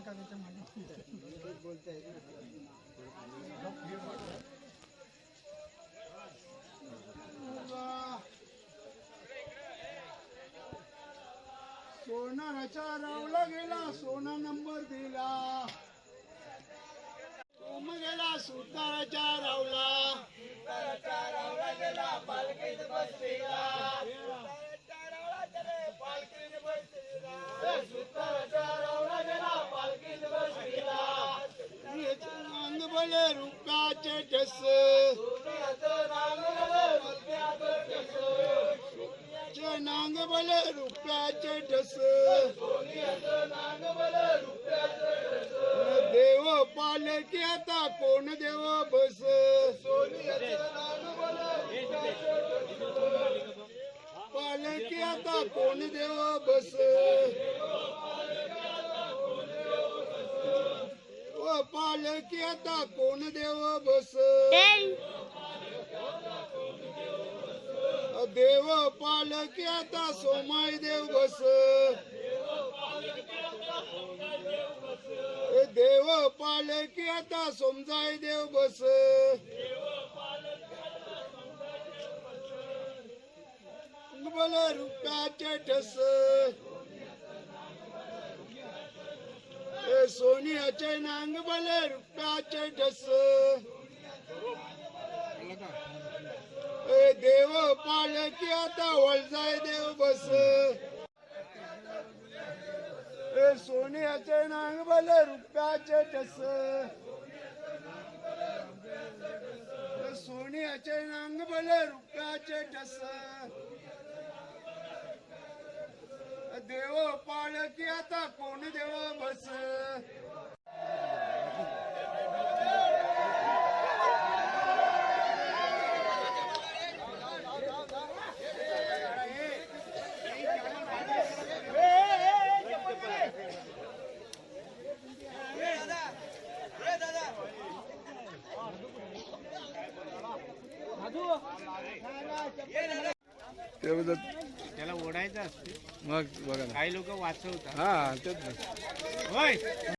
नका त्याच्यामागे सोनाराच्या रावला गेला सोना नंबर दिला. सोम गेला सुताराच्या रावला अंग बले रुकाचे ठस चे नांग बले रुपयाचे ठस देव पालकी आता कोण देव बस. पालकी आता कोण देव बस. ओ पालकी आता कोण देव बस? देव पालकी आता सोमाई देव बस. देव पालकी आता सोमजाई देव बस. बल रुपयाचे ठस. सोनियाचे नांग बल रुपयाचे ठस ए देव पालकी आता वळजाय देव बस. ए सोन्याचे नांग बल रुपयाचे ठस सोन्याचे नांग बल रुपयाचे ठस देव पालकी आता कोण देव बस. त्याला ओढायचं असते. मग बघा काही लोक वाचवतात. हा तेच होय.